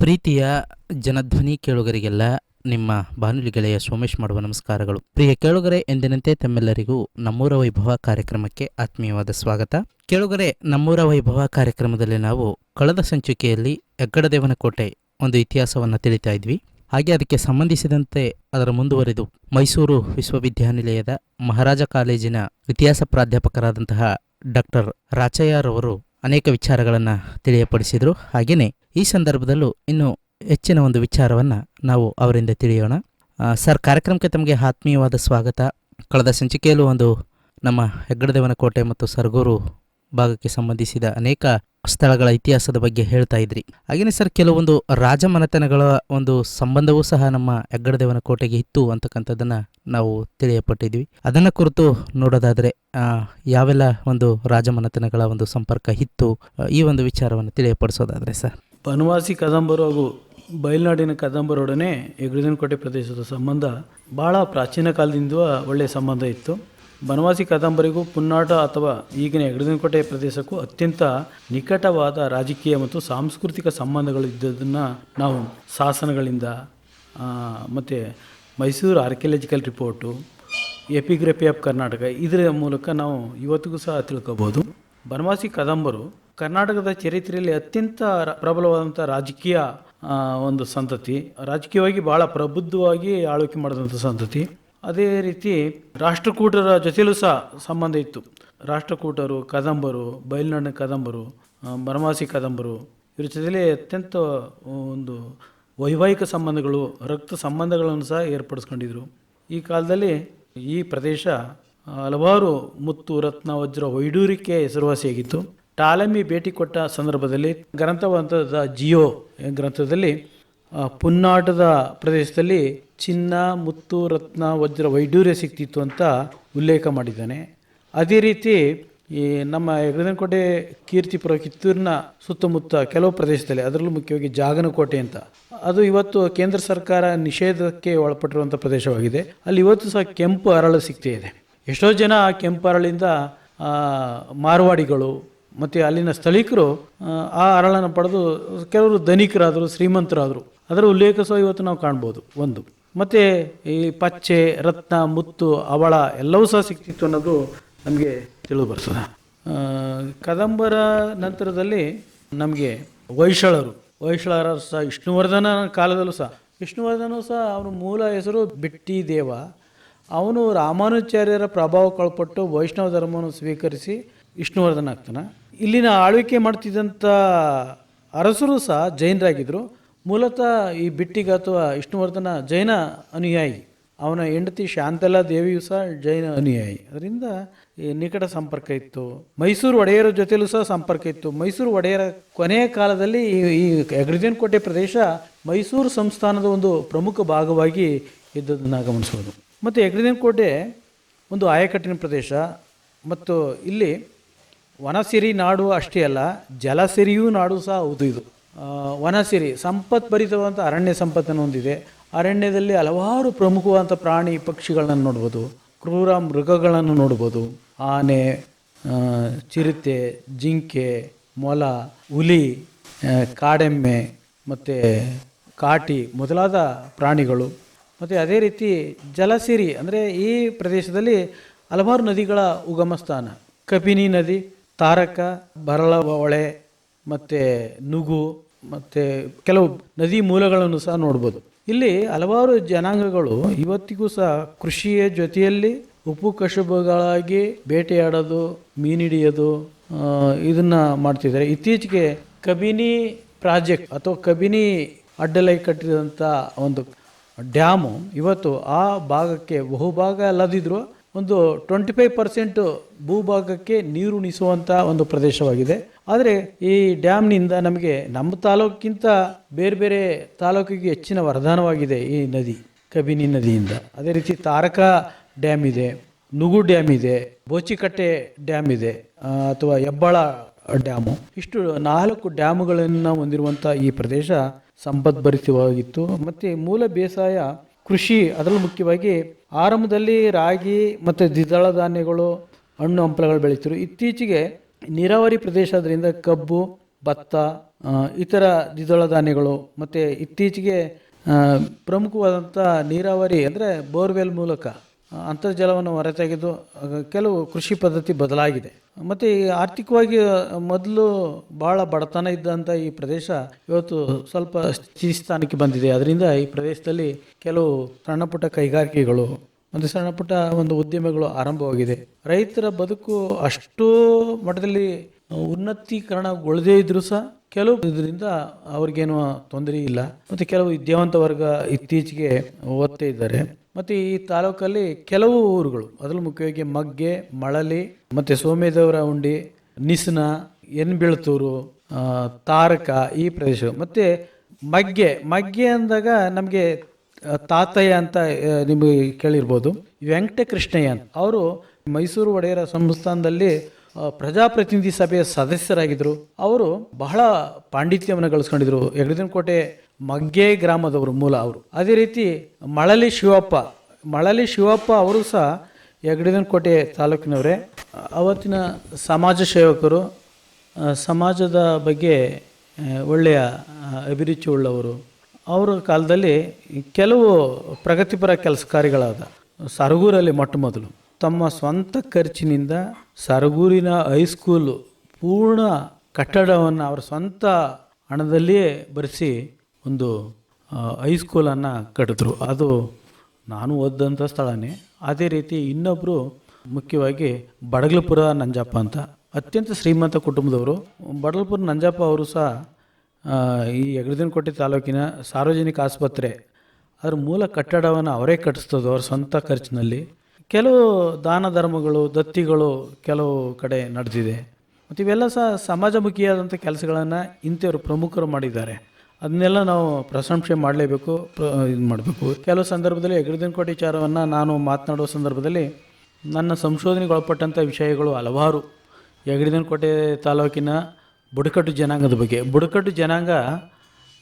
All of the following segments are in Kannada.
ಪ್ರೀತಿಯ ಜನಧ್ವನಿ ಕೇಳುಗರಿಗೆಲ್ಲ ನಿಮ್ಮ ಬಾನುಲಿ ಗೆಳೆಯ ಸೋಮೇಶ್ ಮಾಡುವ ನಮಸ್ಕಾರಗಳು. ಪ್ರಿಯ ಕೇಳುಗರೆ, ಎಂದಿನಂತೆ ತಮ್ಮೆಲ್ಲರಿಗೂ ನಮ್ಮೂರ ವೈಭವ ಕಾರ್ಯಕ್ರಮಕ್ಕೆ ಆತ್ಮೀಯವಾದ ಸ್ವಾಗತ. ಕೇಳುಗರೆ, ನಮ್ಮೂರ ವೈಭವ ಕಾರ್ಯಕ್ರಮದಲ್ಲಿ ನಾವು ಕಳೆದ ಸಂಚಿಕೆಯಲ್ಲಿ ಹೆಗ್ಗಡದೇವನ ಕೋಟೆ ಒಂದು ಇತಿಹಾಸವನ್ನು ತಿಳಿತಾ ಇದ್ವಿ. ಹಾಗೆ ಅದಕ್ಕೆ ಸಂಬಂಧಿಸಿದಂತೆ ಅದರ ಮುಂದುವರೆದು ಮೈಸೂರು ವಿಶ್ವವಿದ್ಯಾನಿಲಯದ ಮಹಾರಾಜ ಕಾಲೇಜಿನ ಇತಿಹಾಸ ಪ್ರಾಧ್ಯಾಪಕರಾದಂತಹ ಡಾಕ್ಟರ್ ರಾಚಯ್ಯರವರು ಅನೇಕ ವಿಚಾರಗಳನ್ನು ತಿಳಿಯಪಡಿಸಿದರು. ಹಾಗೆಯೇ ಈ ಸಂದರ್ಭದಲ್ಲೂ ಇನ್ನು ಹೆಚ್ಚಿನ ಒಂದು ವಿಚಾರವನ್ನು ನಾವು ಅವರಿಂದ ತಿಳಿಯೋಣ. ಸರ್, ಕಾರ್ಯಕ್ರಮಕ್ಕೆ ತಮಗೆ ಆತ್ಮೀಯವಾದ ಸ್ವಾಗತ. ಕಳೆದ ಸಂಚಿಕೆಯಲ್ಲೂ ಒಂದು ನಮ್ಮ ಹೆಗ್ಗಡದೇವನ ಕೋಟೆ ಮತ್ತು ಸರ್ಗೂರು ಭಾಗಕ್ಕೆ ಸಂಬಂಧಿಸಿದ ಅನೇಕ ಸ್ಥಳಗಳ ಇತಿಹಾಸದ ಬಗ್ಗೆ ಹೇಳ್ತಾ ಇದ್ರಿ. ಹಾಗೆಯೇ ಸರ್, ಕೆಲವೊಂದು ರಾಜಮನೆತನಗಳ ಒಂದು ಸಂಬಂಧವೂ ಸಹ ನಮ್ಮ ಹೆಗ್ಗಡದೇವನ ಕೋಟೆಗೆ ಇತ್ತು ಅಂತಕ್ಕಂಥದ್ದನ್ನು ನಾವು ತಿಳಿಯಪಟ್ಟಿದ್ವಿ. ಅದನ್ನು ಕುರಿತು ನೋಡೋದಾದರೆ ಯಾವೆಲ್ಲ ಒಂದು ರಾಜಮನೆತನಗಳ ಒಂದು ಸಂಪರ್ಕ ಇತ್ತು ಈ ಒಂದು ವಿಚಾರವನ್ನು ತಿಳಿಯಪಡಿಸೋದಾದರೆ ಸರ್. ಬನವಾಸಿ ಕದಂಬರು ಹಾಗೂ ಬಯಲ್ನಾಡಿನ ಕದಂಬರೊಡನೆ ಕೋಟೆ ಪ್ರದೇಶದ ಸಂಬಂಧ ಬಹಳ ಪ್ರಾಚೀನ ಕಾಲದಿಂದ ಒಳ್ಳೆಯ ಸಂಬಂಧ ಇತ್ತು. ಬನವಾಸಿ ಕದಂಬರಿಗೂ ಪುನ್ನಾಟ ಅಥವಾ ಈಗಿನ ಕೋಟೆ ಪ್ರದೇಶಕ್ಕೂ ಅತ್ಯಂತ ನಿಕಟವಾದ ರಾಜಕೀಯ ಮತ್ತು ಸಾಂಸ್ಕೃತಿಕ ಸಂಬಂಧಗಳು ಇದ್ದದನ್ನು ನಾವು ಶಾಸನಗಳಿಂದ ಮತ್ತು Mysuru archaeological report, epigraphy of Karnataka ಇದರ ಮೂಲಕ ನಾವು ಇವತ್ತಿಗೂ ಸಹ ತಿಳ್ಕೋಬೋದು. ಬನವಾಸಿ ಕದಂಬರು ಕರ್ನಾಟಕದ ಚರಿತ್ರೆಯಲ್ಲಿ ಅತ್ಯಂತ ಪ್ರಬಲವಾದಂಥ ರಾಜಕೀಯ ಒಂದು ಸಂತತಿ. ರಾಜಕೀಯವಾಗಿ ಬಹಳ ಪ್ರಬುದ್ಧವಾಗಿ ಆಳ್ವಿಕೆ ಮಾಡಿದಂಥ ಸಂತತಿ. ಅದೇ ರೀತಿ ರಾಷ್ಟ್ರಕೂಟರ ಜೊತೆಲೂ ಸಹ ಸಂಬಂಧ ಇತ್ತು. ರಾಷ್ಟ್ರಕೂಟರು, ಕದಂಬರು ಬಯಲ್ನಾಡಿನ ಕದಂಬರು ಬರಮಾಸಿ ಕದಂಬರು, ಇವ್ರ ಜೊತೆಯಲ್ಲಿ ಅತ್ಯಂತ ಒಂದು ವೈವಾಹಿಕ ಸಂಬಂಧಗಳು, ರಕ್ತ ಸಂಬಂಧಗಳನ್ನು ಸಹ ಏರ್ಪಡಿಸ್ಕೊಂಡಿದ್ರು. ಈ ಕಾಲದಲ್ಲಿ ಈ ಪ್ರದೇಶ ಹಲವಾರು ಮುತ್ತು, ರತ್ನ, ವಜ್ರ, ವೈಡೂರಿಕೆ ಹೆಸರುವಾಸಿಯಾಗಿತ್ತು. ಟಾಲಮಿ ಭೇಟಿ ಕೊಟ್ಟ ಸಂದರ್ಭದಲ್ಲಿ ಗ್ರಂಥವಂತದ ಜಿಯೋ ಗ್ರಂಥದಲ್ಲಿ ಪುನ್ನಾಟದ ಪ್ರದೇಶದಲ್ಲಿ ಚಿನ್ನ, ಮುತ್ತು, ರತ್ನ, ವಜ್ರ ವೈಡೂರ್ಯ ಸಿಕ್ತಿತ್ತು ಅಂತ ಉಲ್ಲೇಖ ಮಾಡಿದ್ದಾನೆ. ಅದೇ ರೀತಿ ಈ ನಮ್ಮ ಯಗದನಕೋಟೆ ಕೀರ್ತಿಪುರ ಕಿತ್ತೂರಿನ ಸುತ್ತಮುತ್ತ ಕೆಲವು ಪ್ರದೇಶದಲ್ಲಿ, ಅದರಲ್ಲೂ ಮುಖ್ಯವಾಗಿ ಜಾಗನಕೋಟೆ ಅಂತ. ಅದು ಇವತ್ತು ಕೇಂದ್ರ ಸರ್ಕಾರ ನಿಷೇಧಕ್ಕೆ ಒಳಪಟ್ಟಿರುವಂಥ ಪ್ರದೇಶವಾಗಿದೆ. ಅಲ್ಲಿ ಇವತ್ತು ಸಹ ಕೆಂಪು ಅರಳು ಸಿಗ್ತಾ ಇದೆ. ಎಷ್ಟೋ ಜನ ಕೆಂಪು ಅರಳಿಂದ ಮಾರ್ವಾಡಿಗಳು ಮತ್ತು ಅಲ್ಲಿನ ಸ್ಥಳೀಕರು ಆ, ಅರಳನ್ನು ಪಡೆದು ಕೆಲವರು ಧನಿಕರಾದರು ಶ್ರೀಮಂತರಾದರು. ಅದರ ಉಲ್ಲೇಖ ಸಹ ಇವತ್ತು ನಾವು ಕಾಣ್ಬೋದು. ಒಂದು. ಮತ್ತು ಈ ಪಚ್ಚೆ ರತ್ನ ಮುತ್ತು ಅವಳ ಎಲ್ಲವೂ ಸಹ ಸಿಕ್ತಿತ್ತು ಅನ್ನೋದು ನಮಗೆ ತಿಳಿದು ಬರ್ತದೆ ಕದಂಬರ ನಂತರದಲ್ಲಿ ನಮಗೆ ಹೊಯ್ಸಳರು ವೈಶಾಳರ ಸಹ ವಿಷ್ಣುವರ್ಧನ ಕಾಲದಲ್ಲೂ ಸಹ. ವಿಷ್ಣುವರ್ಧನ ಸಹ ಅವನ ಮೂಲ ಹೆಸರು ಬಿಟ್ಟಿ ದೇವ ಅವನು ರಾಮಾನುಚಾರ್ಯರ ಪ್ರಭಾವಕ್ಕೊಳಪಟ್ಟು ವೈಷ್ಣವ ಧರ್ಮವನ್ನು ಸ್ವೀಕರಿಸಿ ವಿಷ್ಣುವರ್ಧನ ಆಗ್ತಾನೆ. ಇಲ್ಲಿನ ಆಳ್ವಿಕೆ ಮಾಡ್ತಿದ್ದಂಥ ಅರಸರು ಸಹ ಜೈನರಾಗಿದ್ದರು ಮೂಲತಃ ಈ ಬಿಟ್ಟಿಗ ಅಥವಾ ವಿಷ್ಣುವರ್ಧನ ಜೈನ ಅನುಯಾಯಿ. ಅವನ ಹೆಂಡತಿ ಶಾಂತಲಾ ದೇವಿಯು ಸಹ ಜೈನ ಅನುಯಾಯಿ. ಅದರಿಂದ ನಿಕಟ ಸಂಪರ್ಕ ಇತ್ತು. ಮೈಸೂರು ಒಡೆಯರ ಜೊತೆಲೂ ಸಹ ಸಂಪರ್ಕ ಇತ್ತು. ಮೈಸೂರು ಒಡೆಯರ ಕೊನೆಯ ಕಾಲದಲ್ಲಿ ಈ ಈ ಹೆಗ್ಗಡದೇವನ ಕೋಟೆ ಪ್ರದೇಶ ಮೈಸೂರು ಸಂಸ್ಥಾನದ ಒಂದು ಪ್ರಮುಖ ಭಾಗವಾಗಿ ಇದ್ದದನ್ನು ಗಮನಿಸ್ಬೋದು. ಮತ್ತು ಹೆಗ್ಗಡದೇವನ ಕೋಟೆ ಒಂದು ಆಯಕಟ್ಟಿನ ಪ್ರದೇಶ. ಮತ್ತು ಇಲ್ಲಿ ವನಸಿರಿ ನಾಡು ಅಷ್ಟೇ ಅಲ್ಲ, ಜಲಸಿರಿಯೂ ನಾಡು ಸಹ ಹೌದು ಇದು. ವನಸಿರಿ ಸಂಪತ್ ಭರಿತವಾದಂಥ ಅರಣ್ಯ ಸಂಪತ್ತನ್ನು ಹೊಂದಿದೆ. ಅರಣ್ಯದಲ್ಲಿ ಹಲವಾರು ಪ್ರಮುಖವಾದಂಥ ಪ್ರಾಣಿ ಪಕ್ಷಿಗಳನ್ನು ನೋಡ್ಬೋದು. ಕ್ರೂರ ಮೃಗಗಳನ್ನು ನೋಡ್ಬೋದು. ಆನೆ ಚಿರತೆ, ಜಿಂಕೆ, ಮೊಲ, ಹುಲಿ ಕಾಡೆಮ್ಮೆ, ಮತ್ತು ಕಾಟಿ ಮೊದಲಾದ ಪ್ರಾಣಿಗಳು. ಮತ್ತು ಅದೇ ರೀತಿ ಜಲಸಿರಿ ಅಂದರೆ ಈ ಪ್ರದೇಶದಲ್ಲಿ ಹಲವಾರು ನದಿಗಳ ಉಗಮ ಸ್ಥಾನ ಕಬಿನಿ ನದಿ ತಾರಕ ಬರಳ ಹೊಳೆ ಮತ್ತು ನುಗು ಮತ್ತು ಕೆಲವು ನದಿ ಮೂಲಗಳನ್ನು ಸಹ ನೋಡ್ಬೋದು. ಇಲ್ಲಿ ಹಲವಾರು ಜನಾಂಗಗಳು ಇವತ್ತಿಗೂ ಸಹ ಕೃಷಿಯ ಜೊತೆಯಲ್ಲಿ ಉಪ್ಪು ಕಸುಬುಗಳಾಗಿ ಬೇಟೆಯಾಡೋದು, ಮೀನಿಡಿಯೋದು ಇದನ್ನ ಮಾಡ್ತಿದ್ದಾರೆ. ಇತ್ತೀಚೆಗೆ ಕಬಿನಿ ಪ್ರಾಜೆಕ್ಟ್ ಅಥವಾ ಕಬಿನಿ ಅಡ್ಡಲೈ ಕಟ್ಟಿದಂಥ ಒಂದು ಡ್ಯಾಮು ಇವತ್ತು ಆ ಭಾಗಕ್ಕೆ ಬಹುಭಾಗ ಅಲ್ಲದಿದ್ರೂ ಒಂದು ಟ್ವೆಂಟಿ ಫೈವ್ ಪರ್ಸೆಂಟ್ ಭೂಭಾಗಕ್ಕೆ ನೀರು ಉಣಿಸುವಂಥ ಒಂದು ಪ್ರದೇಶವಾಗಿದೆ. ಆದರೆ ಈ ಡ್ಯಾಮ್ನಿಂದ ನಮಗೆ ನಮ್ಮ ತಾಲೂಕಿಗಿಂತ ಬೇರೆ ಬೇರೆ ತಾಲೂಕಿಗೆ ಹೆಚ್ಚಿನ ವರದಾನವಾಗಿದೆ ಈ ನದಿ, ಕಬಿನಿ ನದಿಯಿಂದ. ಅದೇ ರೀತಿ ತಾರಕ ಡ್ಯಾಮ್ ಇದೆ, ನುಗು ಡ್ಯಾಮ್ ಇದೆ, ಬೋಚಿಕಟ್ಟೆ ಡ್ಯಾಮ್ ಇದೆ ಅಥವಾ ಹೆಬ್ಬಾಳ ಡ್ಯಾಮು. ಇಷ್ಟು ನಾಲ್ಕು ಡ್ಯಾಮುಗಳನ್ನು ಹೊಂದಿರುವಂಥ ಈ ಪ್ರದೇಶ ಸಂಪದ್ಭರಿತವಾಗಿತ್ತು ಮತ್ತು ಮೂಲ ಬೇಸಾಯ ಕೃಷಿ ಅದರಲ್ಲೂ ಮುಖ್ಯವಾಗಿ ಆರಂಭದಲ್ಲಿ ರಾಗಿ ಮತ್ತು ದ್ವಿದಳ ಧಾನ್ಯಗಳು, ಹಣ್ಣು ಹಂಪಲುಗಳು ಬೆಳೀತಿರು ಇತ್ತೀಚೆಗೆ ನೀರಾವರಿ ಪ್ರದೇಶ ಆದ್ದರಿಂದ ಕಬ್ಬು, ಭತ್ತ ಇತರ ದ್ವಿದಳ ಧಾನ್ಯಗಳು ಮತ್ತು ಇತ್ತೀಚೆಗೆ ಪ್ರಮುಖವಾದಂಥ ನೀರಾವರಿ ಅಂದರೆ ಬೋರ್ವೆಲ್ ಮೂಲಕ ಅಂತರ್ಜಲವನ್ನು ಹೊರತೆಗೆದು ಕೆಲವು ಕೃಷಿ ಪದ್ಧತಿ ಬದಲಾಗಿದೆ. ಮತ್ತು ಆರ್ಥಿಕವಾಗಿ ಮೊದಲು ಭಾಳ ಬಡತನ ಇದ್ದಂಥ ಈ ಪ್ರದೇಶ ಇವತ್ತು ಸ್ವಲ್ಪ ಸ್ಥಾನಕ್ಕೆ ಬಂದಿದೆ. ಅದರಿಂದ ಈ ಪ್ರದೇಶದಲ್ಲಿ ಕೆಲವು ಸಣ್ಣ ಪುಟ್ಟ ಕೈಗಾರಿಕೆಗಳು ಒಂದು ಸಣ್ಣ ಪುಟ್ಟ ಒಂದು ಉದ್ಯಮಗಳು ಆರಂಭವಾಗಿದೆ. ರೈತರ ಬದುಕು ಅಷ್ಟು ಮಟ್ಟದಲ್ಲಿ ಉನ್ನತೀಕರಣಗೊಳ್ಳದೇ ಇದ್ರೂ ಸಹ ಕೆಲವು ಇದರಿಂದ ಅವ್ರಿಗೇನು ತೊಂದರೆ ಇಲ್ಲ. ಮತ್ತು ಕೆಲವು ವಿದ್ಯಾವಂತ ವರ್ಗ ಇತ್ತೀಚೆಗೆ ಓದ್ತಾ ಇದ್ದಾರೆ. ಮತ್ತು ಈ ತಾಲೂಕಲ್ಲಿ ಕೆಲವು ಊರುಗಳು ಅದರಲ್ಲಿ ಮುಖ್ಯವಾಗಿ ಮಗ್ಗೆ, ಮಳಲಿ, ಮತ್ತು ಸೋಮೇದೇವರ ಉಂಡಿ, ನಿಸ್ನ, ಎನ್ಬಿಳ್ತೂರು ತಾರಕ ಈ ಪ್ರದೇಶ ಮತ್ತು ಮಗ್ಗೆ ಮಗ್ಗೆ ಅಂದಾಗ ನಮಗೆ ತಾತಯ್ಯ ಅಂತ ನಿಮಗೆ ಕೇಳಿರ್ಬೋದು. ವೆಂಕಟಕೃಷ್ಣಯ್ಯ ಅಂತ. ಅವರು ಮೈಸೂರು ಒಡೆಯರ ಸಂಸ್ಥಾನದಲ್ಲಿ ಪ್ರಜಾಪ್ರತಿನಿಧಿ ಸಭೆಯ ಸದಸ್ಯರಾಗಿದ್ದರು. ಅವರು ಬಹಳ ಪಾಂಡಿತ್ಯವನ್ನು ಗಳಿಸ್ಕೊಂಡಿದ್ರು ಯಗದಿನಕೋಟೆ ಮಗ್ಗೆ ಗ್ರಾಮದವರು ಮೂಲ ಅವರು. ಅದೇ ರೀತಿ ಮಳಲಿ ಶಿವಪ್ಪ ಮಳಲಿ ಶಿವಪ್ಪ ಅವರು ಸಹ ಯಗಡಿದನಕೋಟೆ ತಾಲೂಕಿನವರೇ. ಅವತ್ತಿನ ಸಮಾಜ ಸೇವಕರು ಸಮಾಜದ ಬಗ್ಗೆ ಒಳ್ಳೆಯ ಅಭಿರುಚಿ ಉಳ್ಳವರು. ಅವರ ಕಾಲದಲ್ಲಿ ಕೆಲವು ಪ್ರಗತಿಪರ ಕೆಲಸ ಕಾರ್ಯಗಳಾದ ಸರಗೂರಲ್ಲಿ ಮೊಟ್ಟ ಮೊದಲು ತಮ್ಮ ಸ್ವಂತ ಖರ್ಚಿನಿಂದ ಸರಗೂರಿನ ಹೈಸ್ಕೂಲು ಪೂರ್ಣ ಕಟ್ಟಡವನ್ನು ಅವರ ಸ್ವಂತ ಹಣದಲ್ಲಿಯೇ ಬರೆಸಿ ಒಂದು ಹೈಸ್ಕೂಲನ್ನು ಕಟ್ಟಿದ್ರು ಅದು ನಾನು ಓದಿದಂಥ ಸ್ಥಳನೇ. ಅದೇ ರೀತಿ ಇನ್ನೊಬ್ಬರು ಮುಖ್ಯವಾಗಿ ಬಡಗಲಪುರ ನಂಜಪ್ಪ ಅಂತ. ಅತ್ಯಂತ ಶ್ರೀಮಂತ ಕುಟುಂಬದವರು. ಬಡಗಲಪುರ ನಂಜಪ್ಪ ಅವರು ಸಹ ಈ ಯಗದಿನಕೋಟೆ ತಾಲೂಕಿನ ಸಾರ್ವಜನಿಕ ಆಸ್ಪತ್ರೆ. ಅದರ ಮೂಲ ಕಟ್ಟಡವನ್ನು ಅವರೇ ಕಟ್ಟಿಸ್ತದ್ದು ಅವ್ರ ಸ್ವಂತ ಖರ್ಚಿನಲ್ಲಿ. ಕೆಲವು ದಾನ ಧರ್ಮಗಳು, ದತ್ತಿಗಳು ಕೆಲವು ಕಡೆ ನಡೆದಿದೆ. ಮತ್ತು ಇವೆಲ್ಲ ಸಹ ಸಮಾಜಮುಖಿಯಾದಂಥ ಕೆಲಸಗಳನ್ನು ಇಂಥವ್ರು ಪ್ರಮುಖರು ಮಾಡಿದ್ದಾರೆ. ಅದನ್ನೆಲ್ಲ ನಾವು ಪ್ರಶಂಸೆ ಮಾಡಲೇಬೇಕು ಇದು ಮಾಡಬೇಕು. ಕೆಲವು ಸಂದರ್ಭದಲ್ಲಿ ಯಗದಿನಕೋಟೆ ವಿಚಾರವನ್ನು ನಾನು ಮಾತನಾಡುವ ಸಂದರ್ಭದಲ್ಲಿ ನನ್ನ ಸಂಶೋಧನೆಗೆ ಒಳಪಟ್ಟಂಥ ವಿಷಯಗಳು ಹಲವಾರು. ಯಗಡಿದನಕೋಟೆ ತಾಲೂಕಿನ ಬುಡಕಟ್ಟು ಜನಾಂಗದ ಬಗ್ಗೆ. ಬುಡಕಟ್ಟು ಜನಾಂಗ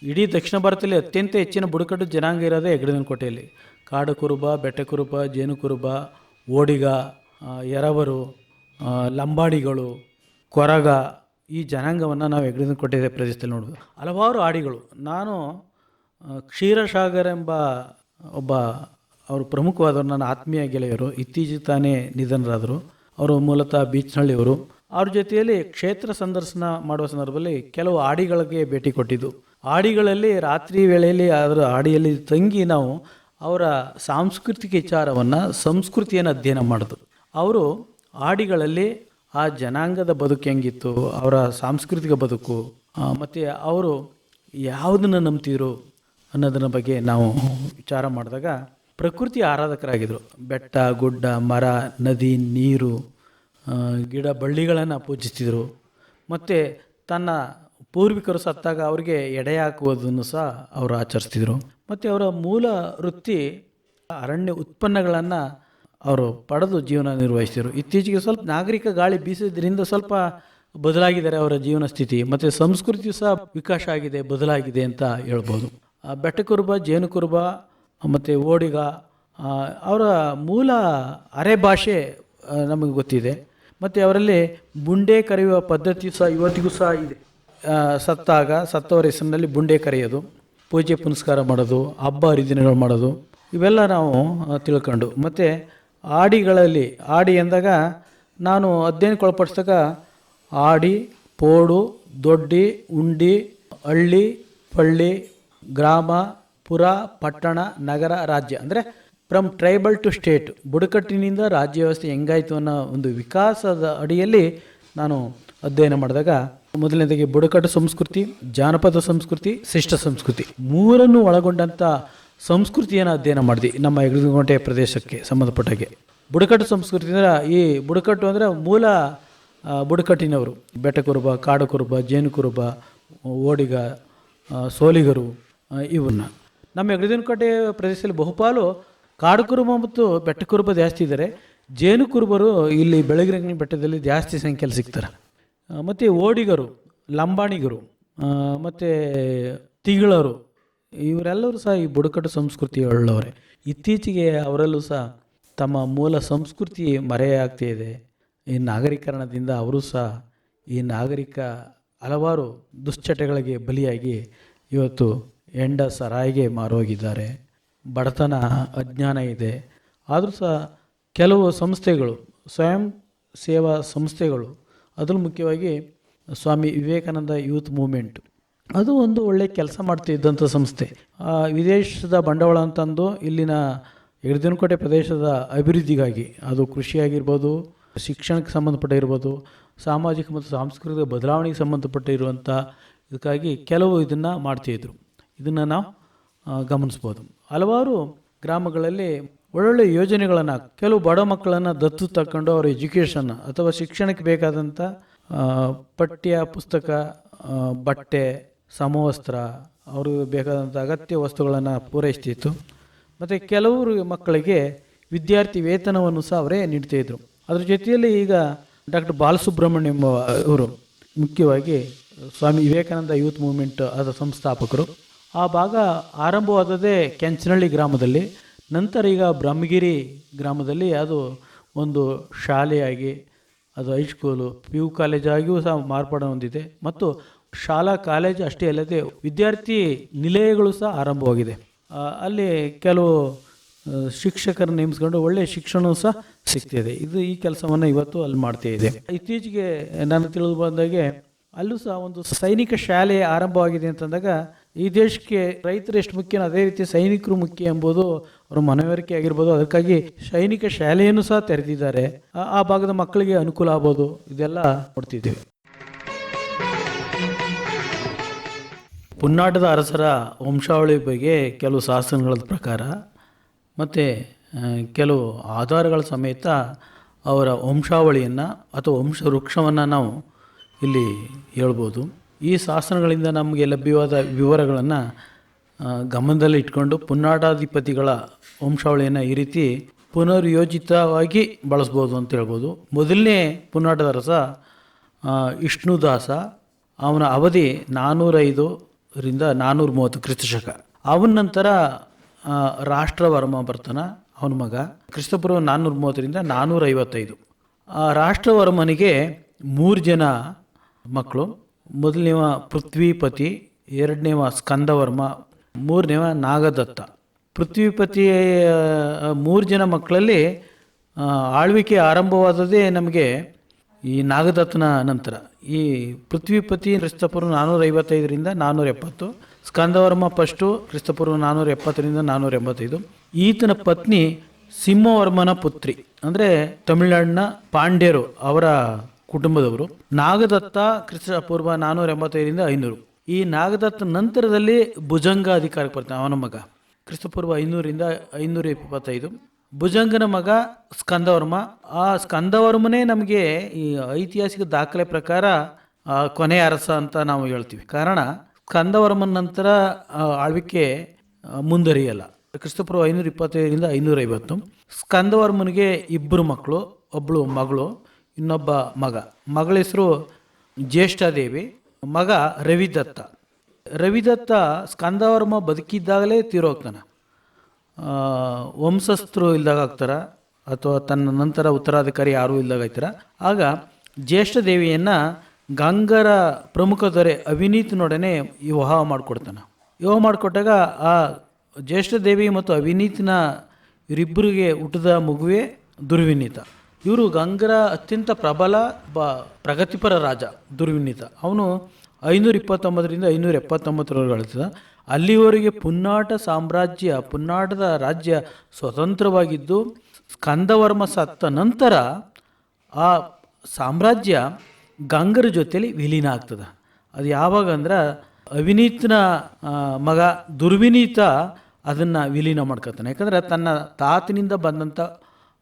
ಇಡೀ ದಕ್ಷಿಣ ಭಾರತದಲ್ಲಿ ಅತ್ಯಂತ ಹೆಚ್ಚಿನ ಬುಡಕಟ್ಟು ಜನಾಂಗ ಇರೋದೇ ಯಗಡಿದನಕೋಟೆಯಲ್ಲಿ ಕಾಡು ಕುರುಬ ಬೆಟ್ಟ ಕುರುಬ ಜೇನು ಕುರುಬ ಓಡಿಗ ಎರವರು ಲಂಬಾಡಿಗಳು, ಕೊರಗ ಈ ಜನಾಂಗವನ್ನು ನಾವು ಯಗಡಿದನಕೋಟೆ ಪ್ರದೇಶದಲ್ಲಿ ನೋಡೋದು. ಹಲವಾರು ಹಾಡಿಗಳು ನಾನು ಕ್ಷೀರಸಾಗರ್ ಎಂಬ, ಒಬ್ಬ ಅವರು ಪ್ರಮುಖವಾದವರು ನನ್ನ ಆತ್ಮೀಯ ಗೆಳೆಯರು ಇತ್ತೀಚೆಗೆ ತಾನೇ ನಿಧನರಾದರು. ಅವರು ಮೂಲತಃ ಬೀಚ್ನಹಳ್ಳಿಯವರು ಅವ್ರ ಜೊತೆಯಲ್ಲಿ ಕ್ಷೇತ್ರ ಸಂದರ್ಶನ ಮಾಡುವ ಸಂದರ್ಭದಲ್ಲಿ ಕೆಲವು ಹಾಡಿಗಳಿಗೆ ಭೇಟಿ ಕೊಟ್ಟಿದ್ದು. ಆಡಿಗಳಲ್ಲಿ ರಾತ್ರಿ ವೇಳೆಯಲ್ಲಿ ಅದರ ಆಡಿಯಲ್ಲಿ ತಂಗಿ ನಾವು ಅವರ ಸಾಂಸ್ಕೃತಿಕ ವಿಚಾರವನ್ನು, ಸಂಸ್ಕೃತಿಯನ್ನು ಅಧ್ಯಯನ ಮಾಡಿದ್ರು ಅವರು ಆಡಿಗಳಲ್ಲಿ ಆ ಜನಾಂಗದ ಬದುಕು ಹೆಂಗಿತ್ತು, ಅವರ ಸಾಂಸ್ಕೃತಿಕ ಬದುಕು ಮತ್ತು ಅವರು ಯಾವುದನ್ನು ನಂಬ್ತಿದ್ರು ಅನ್ನೋದನ್ನ ಬಗ್ಗೆ ನಾವು ವಿಚಾರ ಮಾಡಿದಾಗ ಪ್ರಕೃತಿ ಆರಾಧಕರಾಗಿದ್ದರು ಬೆಟ್ಟ, ಗುಡ್ಡ, ಮರ, ನದಿ, ನೀರು ಗಿಡ, ಬಳ್ಳಿಗಳನ್ನು ಪೂಜಿಸ್ತಿದ್ರು. ಮತ್ತು ತನ್ನ ಪೂರ್ವಿಕರು ಸತ್ತಾಗ ಅವರಿಗೆ ಎಡೆ ಹಾಕುವುದನ್ನು ಸಹ ಅವರು ಆಚರಿಸ್ತಿದ್ರು. ಮತ್ತು ಅವರ ಮೂಲ ವೃತ್ತಿ ಅರಣ್ಯ ಉತ್ಪನ್ನಗಳನ್ನು ಅವರು ಪಡೆದು ಜೀವನ ನಿರ್ವಹಿಸಿದರು. ಇತ್ತೀಚೆಗೆ ಸ್ವಲ್ಪ ನಾಗರಿಕ ಗಾಳಿ ಬೀಸಿದ್ರಿಂದ ಸ್ವಲ್ಪ ಬದಲಾಗಿದ್ದಾರೆ ಅವರ ಜೀವನ ಸ್ಥಿತಿ. ಮತ್ತು ಸಂಸ್ಕೃತಿ ಸಹ ವಿಕಾಸ ಆಗಿದೆ, ಬದಲಾಗಿದೆ ಅಂತ ಹೇಳ್ಬೋದು. ಬೆಟ್ಟಕುರುಬ ಜೇನು ಮತ್ತು ಓಡಿಗ ಅವರ ಮೂಲ ಅರೆ ಭಾಷೆ ನಮಗೆ ಗೊತ್ತಿದೆ. ಮತ್ತು ಅವರಲ್ಲಿ ಬುಂಡೆ ಕರೆಯುವ ಪದ್ಧತಿ ಸಹ ಇವತ್ತಿಗೂ ಸಹ ಇದೆ. ಸತ್ತಾಗ, ಸತ್ತವರ ಹೆಸರಿನಲ್ಲಿ ಬುಂಡೆ ಕರೆಯೋದು ಪೂಜೆ ಪುನಸ್ಕಾರ ಮಾಡೋದು, ಹಬ್ಬ ಹರಿದಿನಗಳು ಮಾಡೋದು, ಇವೆಲ್ಲ ನಾವು ತಿಳ್ಕೊಂಡು. ಮತ್ತು ಆಡಿಗಳಲ್ಲಿ, ಆಡಿ ಎಂದಾಗ ನಾನು ಅಧ್ಯಯನಕ್ಕೆ ಒಳಪಡಿಸಿದಾಗ ಆಡಿ, ಪೋಡು, ದೊಡ್ಡಿ, ಉಂಡಿ, ಹಳ್ಳಿ, ಪಳ್ಳಿ, ಗ್ರಾಮ, ಪುರ, ಪಟ್ಟಣ, ನಗರ, ರಾಜ್ಯ. ಅಂದರೆ ಫ್ರಮ್ ಟ್ರೈಬಲ್ ಟು ಸ್ಟೇಟ್ ಬುಡಕಟ್ಟಿನಿಂದ ರಾಜ್ಯ ವ್ಯವಸ್ಥೆ ಹೆಂಗಾಯಿತು ಅನ್ನೋ ಒಂದು ವಿಕಾಸದ ಅಡಿಯಲ್ಲಿ ನಾನು ಅಧ್ಯಯನ ಮಾಡಿದಾಗ ಮೊದಲನೇದಾಗಿ ಬುಡಕಟ್ಟು ಸಂಸ್ಕೃತಿ, ಜಾನಪದ ಸಂಸ್ಕೃತಿ, ಶಿಷ್ಟ ಸಂಸ್ಕೃತಿ. ಮೂರನ್ನು ಒಳಗೊಂಡಂಥ ಸಂಸ್ಕೃತಿಯನ್ನು ಅಧ್ಯಯನ ಮಾಡಿದ್ವಿ. ನಮ್ಮ ಎಗ್ರಿಗುಂಟೆ ಪ್ರದೇಶಕ್ಕೆ ಸಂಬಂಧಪಟ್ಟಾಗೆ ಬುಡಕಟ್ಟು ಸಂಸ್ಕೃತಿ ಅಂದರೆ ಈ ಬುಡಕಟ್ಟು ಅಂದರೆ ಮೂಲ ಬುಡಕಟ್ಟಿನವರು. ಬೆಟ್ಟ ಕುರುಬ ಕಾಡು ಕುರುಬ ಓಡಿಗ ಸೋಲಿಗರು ಇವನ್ನ ನಮ್ಮ ಯಗದಿನಕೋಟೆ ಪ್ರದೇಶದಲ್ಲಿ ಬಹುಪಾಲು ಕಾಡು ಕುರುಬ ಮತ್ತು ಬೆಟ್ಟ ಕುರುಬ ಜಾಸ್ತಿ ಇದ್ದಾರೆ ಜೇನು ಕುರುಬರು ಇಲ್ಲಿ ಬೆಳಗಿರಂಗನ ಬೆಟ್ಟದಲ್ಲಿ ಜಾಸ್ತಿ ಸಂಖ್ಯೆಯಲ್ಲಿ ಸಿಗ್ತಾರೆ. ಮತ್ತು ಓಡಿಗರು, ಲಂಬಾಣಿಗರು ಮತ್ತು ತಿಗಳರು ಇವರೆಲ್ಲರೂ ಸಹ ಈ ಬುಡಕಟ್ಟು ಸಂಸ್ಕೃತಿಯುಳ್ಳವರೇ. ಇತ್ತೀಚೆಗೆ ಅವರಲ್ಲೂ ಸಹ ತಮ್ಮ ಮೂಲ ಸಂಸ್ಕೃತಿ ಮರೆಯಾಗ್ತಾ ಇದೆ. ಈ ನಾಗರೀಕರಣದಿಂದ ಅವರು ಸಹ ಈ ನಾಗರಿಕ ಹಲವಾರು ದುಶ್ಚಟಗಳಿಗೆ ಬಲಿಯಾಗಿ ಇವತ್ತು ಎಂಡ ಸರಾಯಿಗೆ ಮಾರೋಗಿದ್ದಾರೆ ಬಡತನ, ಅಜ್ಞಾನ ಇದೆ. ಆದರೂ ಸಹ ಕೆಲವು ಸಂಸ್ಥೆಗಳು, ಸ್ವಯಂ ಸೇವಾ ಸಂಸ್ಥೆಗಳು, ಅದರಲ್ಲೂ ಮುಖ್ಯವಾಗಿ ಸ್ವಾಮಿ ವಿವೇಕಾನಂದ ಯೂತ್ ಮೂಮೆಂಟ್ ಅದು ಒಂದು ಒಳ್ಳೆ ಕೆಲಸ ಮಾಡ್ತಿದ್ದಂಥ ಸಂಸ್ಥೆ. ವಿದೇಶದ ಬಂಡವಾಳ ಅಂತಂದು ಇಲ್ಲಿನ ಯಗದಿನಕೋಟೆ ಪ್ರದೇಶದ ಅಭಿವೃದ್ಧಿಗಾಗಿ, ಅದು ಕೃಷಿಯಾಗಿರ್ಬೋದು, ಶಿಕ್ಷಣಕ್ಕೆ ಸಂಬಂಧಪಟ್ಟಿರ್ಬೋದು ಸಾಮಾಜಿಕ ಮತ್ತು ಸಾಂಸ್ಕೃತಿಕ ಬದಲಾವಣೆಗೆ ಸಂಬಂಧಪಟ್ಟಿರುವಂಥ ಇದಕ್ಕಾಗಿ ಕೆಲವು ಇದನ್ನು ಮಾಡ್ತಾಯಿದ್ರು ಇದನ್ನು ನಾವು ಗಮನಿಸ್ಬೋದು. ಹಲವಾರು ಗ್ರಾಮಗಳಲ್ಲಿ ಒಳ್ಳೊಳ್ಳೆ ಯೋಜನೆಗಳನ್ನು, ಕೆಲವು ಬಡ ಮಕ್ಕಳನ್ನು ದತ್ತು ತಕೊಂಡು ಅವರ ಎಜುಕೇಷನ್ ಅಥವಾ ಶಿಕ್ಷಣಕ್ಕೆ ಬೇಕಾದಂಥ ಪಠ್ಯ, ಪುಸ್ತಕ ಬಟ್ಟೆ ಸಮವಸ್ತ್ರ ಅವ್ರಿಗೆ ಬೇಕಾದಂಥ ಅಗತ್ಯ ವಸ್ತುಗಳನ್ನು ಪೂರೈಸ್ತಿತ್ತು. ಮತ್ತು ಕೆಲವರು ಮಕ್ಕಳಿಗೆ ವಿದ್ಯಾರ್ಥಿ ವೇತನವನ್ನು ಸಹ ಅವರೇ ನೀಡ್ತಾಯಿದ್ರು ಅದ್ರ ಜೊತೆಯಲ್ಲಿ ಈಗ ಡಾಕ್ಟರ್ ಬಾಲಸುಬ್ರಹ್ಮಣ್ಯಂ ಅವರು ಮುಖ್ಯವಾಗಿ ಸ್ವಾಮಿ ವಿವೇಕಾನಂದ ಯೂತ್ ಮೂವ್ಮೆಂಟ್ ಅದರ ಸಂಸ್ಥಾಪಕರು. ಆ ಭಾಗ ಆರಂಭವಾದದೇ ಕೆಂಚನಹಳ್ಳಿ ಗ್ರಾಮದಲ್ಲಿ. ನಂತರ ಈಗ ಬ್ರಹ್ಮಗಿರಿ ಗ್ರಾಮದಲ್ಲಿ ಅದು ಒಂದು ಶಾಲೆಯಾಗಿ, ಅದು ಹೈಸ್ಕೂಲು ಪಿ ಯು ಕಾಲೇಜಾಗಿಯೂ ಸಹ ಮಾರ್ಪಾಡು ಹೊಂದಿದೆ. ಮತ್ತು ಶಾಲಾ, ಕಾಲೇಜು ಅಷ್ಟೇ ಅಲ್ಲದೆ ವಿದ್ಯಾರ್ಥಿ ನಿಲಯಗಳು ಸಹ ಆರಂಭವಾಗಿದೆ. ಅಲ್ಲಿ ಕೆಲವು ಶಿಕ್ಷಕರ ಶಿಕ್ಷಕರನ್ನು ನೇಮಿಸ್ಕೊಂಡು ಒಳ್ಳೆಯ ಶಿಕ್ಷಣವೂ ಸಹ ಸಿಗ್ತಿದೆ. ಇದು ಈ ಕೆಲಸವನ್ನು ಇವತ್ತು ಅಲ್ಲಿ ಮಾಡ್ತಾ ಇದೆ. ಇತ್ತೀಚೆಗೆ ನಾನು ತಿಳಿದು ಬಂದಾಗೆ ಅಲ್ಲೂ ಸಹ ಒಂದು ಸೈನಿಕ ಶಾಲೆ ಆರಂಭವಾಗಿದೆ ಅಂತಂದಾಗ ಈ ದೇಶಕ್ಕೆ ರೈತರು ಎಷ್ಟು ಮುಖ್ಯನೋ ಅದೇ ರೀತಿ ಸೈನಿಕರು ಮುಖ್ಯ ಎಂಬುದು ಅವರ ಮನವರಿಕೆ ಆಗಿರ್ಬೋದು. ಅದಕ್ಕಾಗಿ ಸೈನಿಕ ಶಾಲೆಯನ್ನು ಸಹ ತೆರೆದಿದ್ದಾರೆ. ಆ ಭಾಗದ ಮಕ್ಕಳಿಗೆ ಅನುಕೂಲ ಆಗ್ಬೋದು. ಇದೆಲ್ಲ ನೋಡ್ತಿದ್ದೇವೆ. ಪುನ್ನಾಟದ ಅರಸರ ವಂಶಾವಳಿ ಬಗ್ಗೆ ಕೆಲವು ಶಾಸನಗಳ ಪ್ರಕಾರ ಮತ್ತು ಕೆಲವು ಆಧಾರಗಳ ಸಮೇತ ಅವರ ವಂಶಾವಳಿಯನ್ನು ಅಥವಾ ವಂಶ ವೃಕ್ಷವನ್ನು ನಾವು ಇಲ್ಲಿ ಹೇಳ್ಬೋದು. ಈ ಶಾಸನಗಳಿಂದ ನಮಗೆ ಲಭ್ಯವಾದ ವಿವರಗಳನ್ನು ಗಮನದಲ್ಲಿ ಇಟ್ಕೊಂಡು ಪುನ್ನಾಟಾಧಿಪತಿಗಳ ವಂಶಾವಳಿಯನ್ನು ಈ ರೀತಿ ಪುನರ್ಯೋಜಿತವಾಗಿ ಬಳಸ್ಬೋದು ಅಂತ ಹೇಳ್ಬೋದು. ಮೊದಲನೇ ಪುನ್ನಾಟದ ಅರಸ ಇಷ್ಣುದಾಸ. ಅವನ ಅವಧಿ ನಾನ್ನೂರೈದರಿಂದ ನಾನ್ನೂರ ಮೂವತ್ತು ಕ್ರಿಸ್ತಶಕ ಅವನ ನಂತರ ರಾಷ್ಟ್ರವರ್ಮ ಬರ್ತಾನ, ಅವನ ಮಗ. ಕ್ರಿಸ್ತಪೂರ್ವ ನಾನ್ನೂರ ಮೂವತ್ತರಿಂದ ನಾನ್ನೂರ ಐವತ್ತೈದು ರಾಷ್ಟ್ರವರ್ಮನಿಗೆ ಮೂರು ಜನ ಮಕ್ಕಳು. ಮೊದಲನೇವ ಪೃಥ್ವಿಪತಿ, ಎರಡನೇವ ಸ್ಕಂದವರ್ಮ, ಮೂರನೇವ ನಾಗದತ್ತ. ಪೃಥ್ವಿಪತಿ ಮೂರು ಜನ ಮಕ್ಕಳಲ್ಲಿ ಆಳ್ವಿಕೆ ಆರಂಭವಾದದೇ ನಮಗೆ ಈ ನಾಗದತ್ತನ ನಂತರ ಈ ಪೃಥ್ವಿಪತಿ ಕ್ರಿಸ್ತಪೂರ್ವ ನಾನ್ನೂರ ಐವತ್ತೈದರಿಂದ ನಾನ್ನೂರ ಎಪ್ಪತ್ತು ಸ್ಕಂದವರ್ಮ ಫಸ್ಟು ಕ್ರಿಸ್ತಪೂರ್ವ ನಾನ್ನೂರ ಎಪ್ಪತ್ತರಿಂದ ನಾನ್ನೂರ ಎಂಬತ್ತೈದು ಈತನ ಪತ್ನಿ ಸಿಂಹವರ್ಮನ ಪುತ್ರಿ, ಅಂದರೆ ತಮಿಳುನಾಡಿನ ಪಾಂಡ್ಯರು ಅವರ ಕುಟುಂಬದವರು, ನಾಗದತ್ತ ಕ್ರಿಸ್ತಪೂರ್ವ ನಾನ್ನೂರ ಎಂಬತ್ತೈದರಿಂದ ಐನೂರು. ಈ ನಾಗದತ್ತ ನಂತರದಲ್ಲಿ ಭುಜಂಗ ಅಧಿಕಾರಕ್ಕೆ ಬರ್ತಾನೆ ಅವನ ಮಗ. ಕ್ರಿಸ್ತಪೂರ್ವ ಐನೂರಿಂದ ಐನೂರ ಇಪ್ಪತ್ತೈದು ಭುಜಂಗನ ಮಗ ಸ್ಕಂದವರ್ಮ. ಆ ಸ್ಕಂದವರ್ಮನೇ ನಮಗೆ ಈ ಐತಿಹಾಸಿಕ ದಾಖಲೆ ಪ್ರಕಾರ ಕೊನೆಯ ಅರಸ ಅಂತ ನಾವು ಹೇಳ್ತೀವಿ. ಕಾರಣ, ಸ್ಕಂದವರ್ಮನ ನಂತರ ಆಳ್ವಿಕೆ ಮುಂದರಿಯಲ್ಲ ಕ್ರಿಸ್ತಪೂರ್ವ ಐನೂರ ಇಪ್ಪತ್ತೈದರಿಂದ ಐನೂರ ಐವತ್ತು. ಸ್ಕಂದವರ್ಮನಿಗೆ ಇಬ್ಬರು ಮಕ್ಕಳು ಒಬ್ಬಳು ಮಗಳು, ಇನ್ನೊಬ್ಬ ಮಗ. ಮಗಳ ಹೆಸರು ಜ್ಯೇಷ್ಠಾದೇವಿ, ಮಗ ರವಿದತ್ತ. ರವಿದತ್ತ ಸ್ಕಂದವರ್ಮ ಬದುಕಿದ್ದಾಗಲೇ ತೀರೋಗ್ತಾನೆ ವಂಶಸ್ಥರು ಇಲ್ದಾಗ ಆಗ್ತಾರ ಅಥವಾ ತನ್ನ ನಂತರ ಉತ್ತರಾಧಿಕಾರಿ ಯಾರೂ ಇಲ್ದಾಗ ಆಗ್ತಾರ. ಆಗ ಜ್ಯೇಷ್ಠ ದೇವಿಯನ್ನು ಗಂಗರ ಪ್ರಮುಖ ದೊರೆ ಅವಿನೀತಿನೊಡನೆ ವಿವಾಹ ಮಾಡಿಕೊಡ್ತಾನೆ. ವಿವಾಹ ಮಾಡಿಕೊಟ್ಟಾಗ ಆ ಜ್ಯೇಷ್ಠ ದೇವಿ ಮತ್ತು ಅವಿನೀತಿನ ಇವರಿಬ್ಬರಿಗೆ ಹುಟ್ಟಿದ ಮಗುವೆ ದುರ್ವಿನೀತ. ಇವರು ಗಂಗರ ಅತ್ಯಂತ ಪ್ರಬಲ ಬ ಪ್ರಗತಿಪರ ರಾಜ ದುರ್ವಿನೀತ. ಅವನು ಐನೂರ ಇಪ್ಪತ್ತೊಂಬತ್ತರಿಂದ ಐನೂರ ಎಪ್ಪತ್ತೊಂಬತ್ತರವರೆಗೆ ಆಳ್ತಿದ್ದ ಅಲ್ಲಿವರೆಗೆ ಪುನ್ನಾಟ ಸಾಮ್ರಾಜ್ಯ, ಪುನ್ನಾಟದ ರಾಜ್ಯ ಸ್ವತಂತ್ರವಾಗಿದ್ದು, ಸ್ಕಂದವರ್ಮ ಸತ್ತ ನಂತರ ಆ ಸಾಮ್ರಾಜ್ಯ ಗಂಗರ ಜೊತೆಯಲ್ಲಿ ವಿಲೀನ ಆಗ್ತದೆ. ಅದು ಯಾವಾಗ ಅಂದ್ರೆ ಅವಿನೀತನ ಮಗ ದುರ್ವಿನೀತ ಅದನ್ನು ವಿಲೀನ ಮಾಡ್ಕೊತಾನೆ. ಯಾಕಂದರೆ ತನ್ನ ತಾತನಿಂದ ಬಂದಂಥ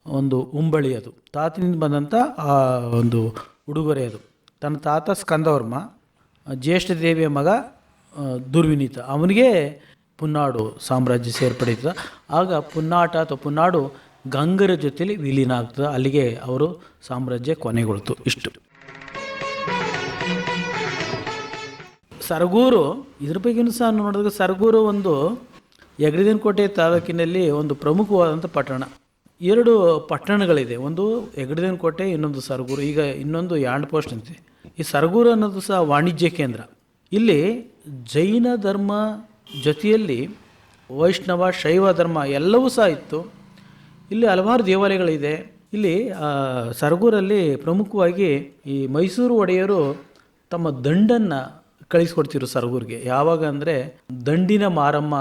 ಒಂದು ಉಂಬಳಿ ಅದು. ತಾತನಿಂದ ಬಂದಂಥ ಆ ಒಂದು ಉಡುಗೊರೆ ಅದು. ತನ್ನ ತಾತ ಸ್ಕಂದವರ್ಮ, ಜ್ಯೇಷ್ಠ ದೇವಿಯ ಮಗ ದುರ್ವಿನೀತ. ಅವನಿಗೆ ಪುನ್ನಾಡು ಸಾಮ್ರಾಜ್ಯ ಸೇರ್ಪಡೀತದ ಆಗ ಪುನ್ನಾಟ ಅಥವಾ ಪುನ್ನಾಡು ಗಂಗರ ಜೊತೆಲಿ ವಿಲೀನ ಆಗ್ತದೆ. ಅಲ್ಲಿಗೆ ಅವರು ಸಾಮ್ರಾಜ್ಯ ಕೊನೆಗೊಳ್ತು. ಇಷ್ಟು. ಸರಗೂರು, ಇದ್ರ ಬಗ್ಗೆನೂ ಸಹ ನೋಡಿದಾಗ ಸರಗೂರು ಒಂದು ಯಗಡಿದನಕೋಟೆ ತಾಲೂಕಿನಲ್ಲಿ ಒಂದು ಪ್ರಮುಖವಾದಂಥ ಪಟ್ಟಣ. ಎರಡು ಪಟ್ಟಣಗಳಿದೆ. ಒಂದು ಯಗಡಿದನಕೋಟೆ ಇನ್ನೊಂದು ಸರಗೂರು. ಈಗ ಇನ್ನೊಂದು ಯಾಂಡ್ ಪೋಸ್ಟ್ ಅಂತೆ ಈ ಸರಗೂರು ಅನ್ನೋದು ಸಹ ವಾಣಿಜ್ಯ ಕೇಂದ್ರ. ಇಲ್ಲಿ ಜೈನ ಧರ್ಮ ಜೊತೆಯಲ್ಲಿ ವೈಷ್ಣವ, ಶೈವ ಧರ್ಮ ಎಲ್ಲವೂ ಸಹ ಇತ್ತು. ಇಲ್ಲಿ ಹಲವಾರು ದೇವಾಲಯಗಳಿದೆ. ಇಲ್ಲಿ ಸರಗೂರಲ್ಲಿ ಪ್ರಮುಖವಾಗಿ ಈ ಮೈಸೂರು ಒಡೆಯರು ತಮ್ಮ ದಂಡನ್ನು ಕಳಿಸ್ಕೊಡ್ತಿರು ಸರಗೂರಿಗೆ. ಯಾವಾಗ ಅಂದರೆ ದಂಡಿನ ಮಾರಮ್ಮ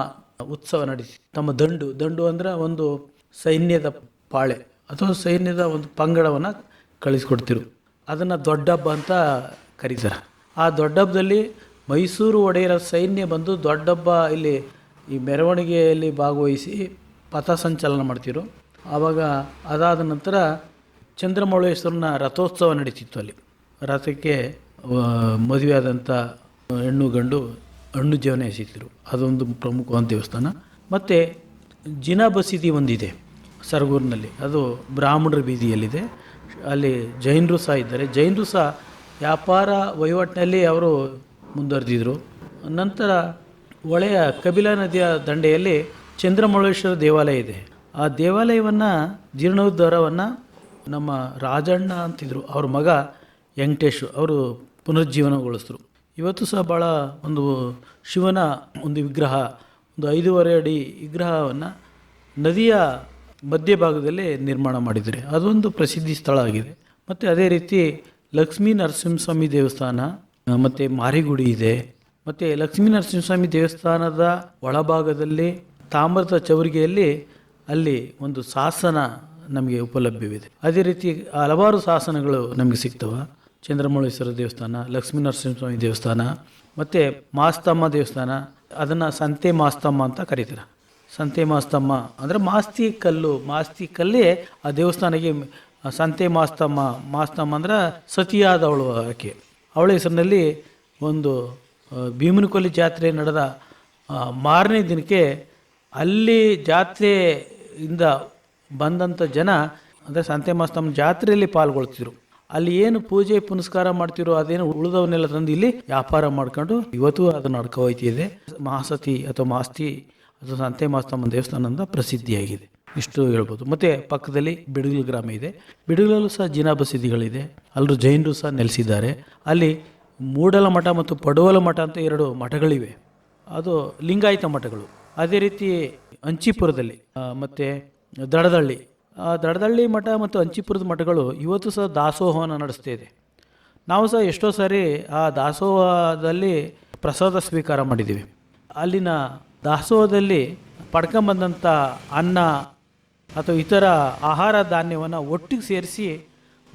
ಉತ್ಸವ ನಡೆಸಿ ತಮ್ಮ ದಂಡು ದಂಡು ಅಂದರೆ ಒಂದು ಸೈನ್ಯದ ಪಾಳೆ ಅಥವಾ ಸೈನ್ಯದ ಒಂದು ಪಂಗಡವನ್ನು ಕಳಿಸ್ಕೊಡ್ತಿರು ಅದನ್ನು ದೊಡ್ಡ ಹಬ್ಬ ಅಂತ ಕರೀತಾರೆ. ಆ ದೊಡ್ಡ ಹಬ್ಬದಲ್ಲಿ ಮೈಸೂರು ಒಡೆಯರ ಸೈನ್ಯ ಬಂದು ದೊಡ್ಡಬ್ಬ ಇಲ್ಲಿ ಈ ಮೆರವಣಿಗೆಯಲ್ಲಿ ಭಾಗವಹಿಸಿ ಪಥಸಂಚಲನ ಮಾಡ್ತಿರು ಆವಾಗ ಅದಾದ ನಂತರ ಚಂದ್ರಮೌಳೇಶ್ವರನ ರಥೋತ್ಸವ ನಡೀತಿತ್ತು ಅಲ್ಲಿ. ರಥಕ್ಕೆ ಮದುವೆಯಾದಂಥ ಹೆಣ್ಣು ಗಂಡು ಹಣ್ಣು ಜೀವನ ಎಸೀತಿರು ಅದೊಂದು ಪ್ರಮುಖವಾದ ದೇವಸ್ಥಾನ. ಮತ್ತು ಜಿನ ಬಸೀದಿ ಒಂದಿದೆ ಸರಗೂರಿನಲ್ಲಿ. ಅದು ಬ್ರಾಹ್ಮಣರ ಬೀದಿಯಲ್ಲಿದೆ. ಅಲ್ಲಿ ಜೈನರು ಸಹ ಇದ್ದಾರೆ. ಜೈನರು ಸಹ ವ್ಯಾಪಾರ ವಹಿವಾಟಿನಲ್ಲಿ ಅವರು ಮುಂದುವರೆದಿದ್ರು. ನಂತರ ಹೊಳೆಯ ಕಬಿಲಾ ನದಿಯ ದಂಡೆಯಲ್ಲಿ ಚಂದ್ರಮೌಳೇಶ್ವರ ದೇವಾಲಯ ಇದೆ. ಆ ದೇವಾಲಯವನ್ನು ಜೀರ್ಣೋದ್ಧಾರವನ್ನು ನಮ್ಮ ರಾಜಣ್ಣ ಅಂತಿದ್ರು. ಅವ್ರ ಮಗ ವೆಂಕಟೇಶ್ ಅವರು ಪುನರುಜ್ಜೀವನಗೊಳಿಸಿದ್ರು ಇವತ್ತು ಸಹ ಭಾಳ ಒಂದು ಶಿವನ ಒಂದು ವಿಗ್ರಹ, ಒಂದು ಐದೂವರೆ ಅಡಿ ವಿಗ್ರಹವನ್ನು ನದಿಯ ಮಧ್ಯಭಾಗದಲ್ಲಿ ನಿರ್ಮಾಣ ಮಾಡಿದ್ದಾರೆ. ಅದೊಂದು ಪ್ರಸಿದ್ಧಿ ಸ್ಥಳ ಆಗಿದೆ. ಮತ್ತು ಅದೇ ರೀತಿ ಲಕ್ಷ್ಮೀ ನರಸಿಂಹಸ್ವಾಮಿ ದೇವಸ್ಥಾನ ಮತ್ತು ಮಾರಿಗುಡಿ ಇದೆ. ಮತ್ತು ಲಕ್ಷ್ಮೀ ನರಸಿಂಹಸ್ವಾಮಿ ದೇವಸ್ಥಾನದ ಒಳಭಾಗದಲ್ಲಿ ತಾಮ್ರದ ಚೌರಿಗೆಯಲ್ಲಿ ಅಲ್ಲಿ ಒಂದು ಶಾಸನ ನಮಗೆ ಉಪಲಭ್ಯವಿದೆ. ಅದೇ ರೀತಿ ಹಲವಾರು ಶಾಸನಗಳು ನಮಗೆ ಸಿಗ್ತವೆ. ಚಂದ್ರಮೌಳೇಶ್ವರ ದೇವಸ್ಥಾನ, ಲಕ್ಷ್ಮೀ ನರಸಿಂಹಸ್ವಾಮಿ ದೇವಸ್ಥಾನ, ಮತ್ತು ಮಾಸ್ತಮ್ಮ ದೇವಸ್ಥಾನ. ಅದನ್ನು ಸಂತೆ ಮಾಸ್ತಮ್ಮ ಅಂತ ಕರೀತಾರೆ. ಸಂತೆ ಮಾಸ್ತಮ್ಮ ಅಂದರೆ ಮಾಸ್ತಿ ಕಲ್ಲು, ಮಾಸ್ತಿ ಕಲ್ಲೇ ಆ ದೇವಸ್ಥಾನಕ್ಕೆ ಸಂತೆ ಮಾಸ್ತಮ್ಮ ಮಾಸ್ತಮ್ಮ ಅಂದ್ರೆ ಸತಿಯಾದವಳು ಆಕೆ. ಅವಳ ಹೆಸರಿನಲ್ಲಿ ಒಂದು ಭೀಮನಕೊಲ್ಲಿ ಜಾತ್ರೆ ನಡೆದ ಮಾರನೇ ದಿನಕ್ಕೆ ಅಲ್ಲಿ ಜಾತ್ರೆಯಿಂದ ಬಂದಂಥ ಜನ, ಅಂದರೆ ಸಂತೆ ಮಾಸ್ತಮ್ಮ ಜಾತ್ರೆಯಲ್ಲಿ ಪಾಲ್ಗೊಳ್ತಿದ್ರು. ಅಲ್ಲಿ ಏನು ಪೂಜೆ ಪುನಸ್ಕಾರ ಮಾಡ್ತಿರೋ ಅದೇನು ಉಳಿದವನ್ನೆಲ್ಲ ತಂದು ಇಲ್ಲಿ ವ್ಯಾಪಾರ ಮಾಡ್ಕೊಂಡು ಇವತ್ತು ಅದು ನಡ್ಕೊ ಹೋಯ್ತಿದೆ ಮಹಾಸತಿ ಅಥವಾ ಮಾಸ್ತಿ ಅಥವಾ ಸಂತೆ ಮಾಸ್ತಮ್ಮ ದೇವಸ್ಥಾನದ ಪ್ರಸಿದ್ಧಿಯಾಗಿದೆ. ಇಷ್ಟು ಹೇಳ್ಬೋದು. ಮತ್ತು ಪಕ್ಕದಲ್ಲಿ ಬಿಡುಗಲ್ ಗ್ರಾಮ ಇದೆ. ಬಿಡುಗಲಲ್ಲೂ ಸಹ ಜಿನಾ ಬಸದಿಗಳಿದೆ. ಅಲ್ಲರೂ ಜೈನರು ಸಹ ನೆಲೆಸಿದ್ದಾರೆ. ಅಲ್ಲಿ ಮೂಡಲ ಮಠ ಮತ್ತು ಪಡುವಲ ಮಠ ಅಂತ ಎರಡು ಮಠಗಳಿವೆ. ಅದು ಲಿಂಗಾಯತ ಮಠಗಳು. ಅದೇ ರೀತಿ ಅಂಚಿಪುರದಲ್ಲಿ ಮತ್ತು ಮತ್ತೆ ದಡದಳ್ಳಿ. ಆ ದಡದಳ್ಳಿ ಮಠ ಮತ್ತು ಅಂಚಿಪುರದ ಮಠಗಳು ಇವತ್ತು ಸಹ ದಾಸೋಹವನ್ನು ನಡೆಸ್ತಾ ಇದೆ. ನಾವು ಸಹ ಎಷ್ಟೋ ಸಾರಿ ಆ ದಾಸೋಹದಲ್ಲಿ ಪ್ರಸಾದ ಸ್ವೀಕಾರ ಮಾಡಿದ್ದೀವಿ. ಅಲ್ಲಿನ ದಾಸೋಹದಲ್ಲಿ ಪಡ್ಕೊಂಬಂದಂಥ ಅನ್ನ ಅಥವಾ ಇತರ ಆಹಾರ ಧಾನ್ಯವನ್ನು ಒಟ್ಟಿಗೆ ಸೇರಿಸಿ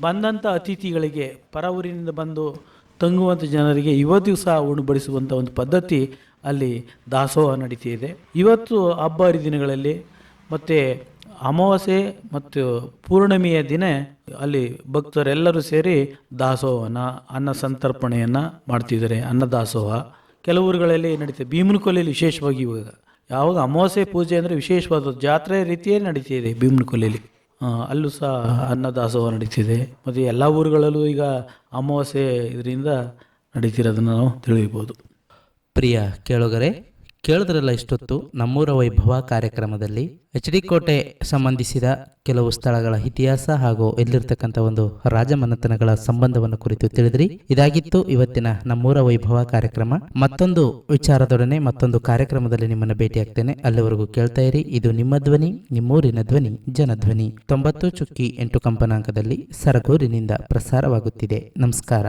ಬಂದಂಥ ಅತಿಥಿಗಳಿಗೆ ಪರ ಊರಿನಿಂದ ಬಂದು ತಂಗುವಂಥ ಜನರಿಗೆ ಇವತ್ತಿಗೂ ಸಹ ಉಣಬಡಿಸುವಂಥ ಒಂದು ಪದ್ಧತಿ ಅಲ್ಲಿ ದಾಸೋಹ ನಡೀತಿದೆ. ಇವತ್ತು ಹಬ್ಬ ಹರಿದಿನಗಳಲ್ಲಿ ಮತ್ತು ಅಮಾವಾಸ್ಯೆ ಮತ್ತು ಪೂರ್ಣಿಮೆಯ ದಿನ ಅಲ್ಲಿ ಭಕ್ತರೆಲ್ಲರೂ ಸೇರಿ ದಾಸೋಹವನ್ನು, ಅನ್ನ ಸಂತರ್ಪಣೆಯನ್ನು ಮಾಡ್ತಿದ್ದಾರೆ ಅನ್ನದಾಸೋಹ ದಾಸೋಹ. ನಡೀತದೆ ನಡೀತದೆ ಭೀಮನಕೊಲ್ಲಿಯಲ್ಲಿ ವಿಶೇಷವಾಗಿ ಇವಾಗ ಯಾವಾಗ ಅಮಾವಾಸ್ಯೆ ಪೂಜೆ ಅಂದರೆ ವಿಶೇಷವಾದ ಜಾತ್ರೆ ರೀತಿಯೇ ನಡೀತಿದೆ ಭೀಮನ ಕೊಲೆಯಲ್ಲಿ ಅಲ್ಲೂ ಸಹ ಅನ್ನದಾಸೋಹ ನಡೀತಿದೆ. ಮತ್ತು ಎಲ್ಲ ಊರುಗಳಲ್ಲೂ ಈಗ ಅಮಾವಾಸ್ಯೆ ಇದರಿಂದ ನಡೀತಿರೋದನ್ನು ನಾವು ತಿಳಿಯಬೋದು ಪ್ರಿಯ ಕೇಳುಗರೆ ಕೇಳಿದ್ರಲ್ಲ ಇಷ್ಟೊತ್ತು, ನಮ್ಮೂರ ವೈಭವ ಕಾರ್ಯಕ್ರಮದಲ್ಲಿ ಎಚ್ ಡಿ ಕೋಟೆ ಸಂಬಂಧಿಸಿದ ಕೆಲವು ಸ್ಥಳಗಳ ಇತಿಹಾಸ ಹಾಗೂ ಇಲ್ಲಿರ್ತಕ್ಕಂಥ ಒಂದು ರಾಜಮನೆತನಗಳ ಸಂಬಂಧವನ್ನು ಕುರಿತು ತಿಳಿದ್ರಿ. ಇದಾಗಿತ್ತು ಇವತ್ತಿನ ನಮ್ಮೂರ ವೈಭವ ಕಾರ್ಯಕ್ರಮ. ಮತ್ತೊಂದು ವಿಚಾರದೊಡನೆ ಮತ್ತೊಂದು ಕಾರ್ಯಕ್ರಮದಲ್ಲಿ ನಿಮ್ಮನ್ನು ಭೇಟಿಯಾಗ್ತೇನೆ. ಅಲ್ಲಿವರೆಗೂ ಕೇಳ್ತಾ ಇರಿ, ಇದು ನಿಮ್ಮ ಧ್ವನಿ, ನಿಮ್ಮೂರಿನ ಧ್ವನಿ, ಜನಧ್ವನಿ. ತೊಂಬತ್ತು ಚುಕ್ಕಿ ಎಂಟು ಕಂಪನಾಂಕದಲ್ಲಿ ಸರಗೂರಿನಿಂದ ಪ್ರಸಾರವಾಗುತ್ತಿದೆ. ನಮಸ್ಕಾರ.